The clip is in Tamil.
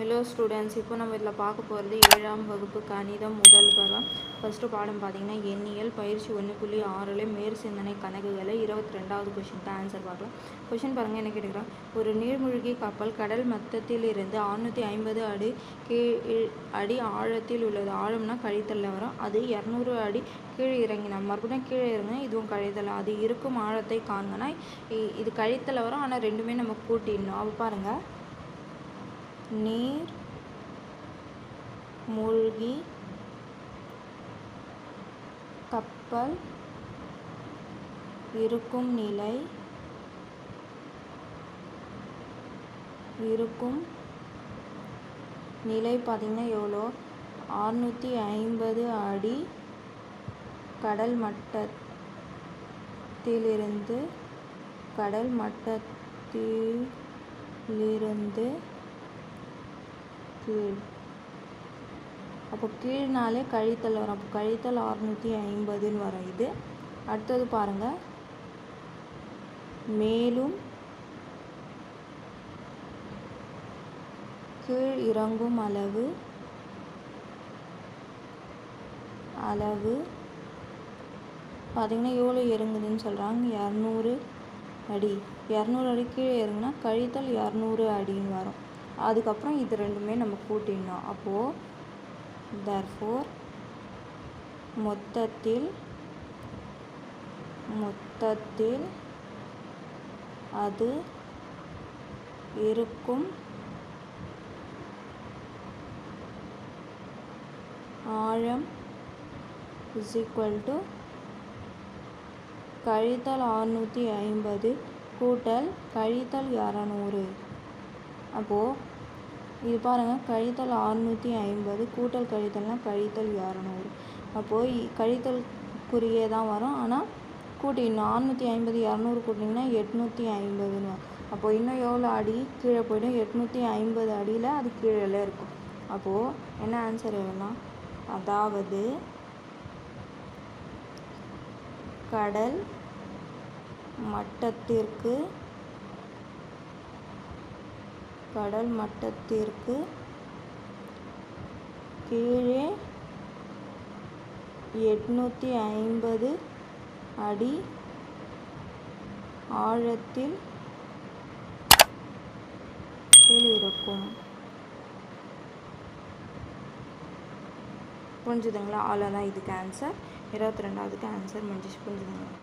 ஹலோ ஸ்டூடெண்ட்ஸ் இப்போ நம்ம இதில் பார்க்க போகிறது ஏழாம் வகுப்பு கணிதம் முதல் பருவம் ஃபஸ்ட்டு பாடம் பார்த்தீங்கன்னா எண்ணியல் பயிற்சி ஒன்று புள்ளி ஆறில் மேற் சிந்தனை கணக்குகளை இருபத்தி ரெண்டாவது கொஷினுக்கு ஆன்சர் பார்க்கலாம். கொஷின் பாருங்கள் என்ன கேட்டுக்கிறோம் ஒரு நீர்மூழ்கி கப்பல் கடல் மட்டத்தில் இருந்து அறுநூற்றி ஐம்பது அடி கீழ் அடி ஆழத்தில் உள்ளது. ஆழம்னா கழித்தலில் வரும். அது இரநூறு அடி கீழே இறங்கினா மறுபடியும் கீழே இறங்கினா இதுவும் கழித்தல். அது இருக்கும் ஆழத்தை காண்கனா இ- இது கழித்தலில் வரும். ஆனால் ரெண்டுமே நம்ம கூட்டிடணும். அப்போ பாருங்கள் நீர் மூழ்கி கப்பல் இருக்கும் நிலை இருக்கும் நிலை பார்த்திங்கன்னா எவ்வளோ? அறுநூற்றி ஐம்பது அடி கடல் மட்டத்திலிருந்து கடல் மட்டத்திலிருந்து கீழ். அப்போ கீழ்னாலே கழித்தல் வரும். அப்போ கழித்தல் அறுநூற்றி ஐம்பதுன்னு வரும் இது. அடுத்தது பாருங்கள் மேலும் கீழ் இறங்கும் அளவு அளவு பார்த்திங்கன்னா எவ்வளோ இறங்குதுன்னு சொல்கிறாங்க இரநூறு அடி. இரநூறு அடி கீழே இறங்குனா கழித்தல் இரநூறு அடின்னு வரும். அதுக்கப்புறம் இது ரெண்டுமே நம்ம கூட்டிடணும். அப்போது தர்ஃபோர் மொத்தத்தில் மொத்தத்தில் அது இருக்கும். ஆழம் இஸ் ஈக்குவல் டு கழித்தல் அறுநூற்றி ஐம்பது கூட்டல் கழித்தல் இரநூறு. அப்போது இது பாருங்கள் கழித்தல் அறுநூற்றி ஐம்பது கூட்டல் கழித்தல்னால் கழித்தல் இரநூறு. அப்போது கழித்தல் குறியே தான் வரும். ஆனால் கூட்டிடணும் அறுநூற்றி ஐம்பது இரநூறு கூட்டிங்கன்னா எட்நூற்றி ஐம்பதுன்னு வரும். அப்போ இன்னும் எவ்வளோ அடி கீழே போய்டும்? எட்நூற்றி ஐம்பது அடியில் அது கீழே இருக்கும். அப்போது என்ன ஆன்சர் எழுதலாம் அதாவது கடல் மட்டத்திற்கு கடல் மட்டத்திற்கு கீழே எட்நூற்றி ஐம்பது அடி ஆழத்தில் இருக்கும் புரிஞ்சுதுங்களா? அவ்வளோதான் இதுக்கு ஆன்சர் இருபத்தி ரெண்டாவதுக்கு ஆன்சர் முடிஞ்சிச்சு. புரிஞ்சுதுங்களா?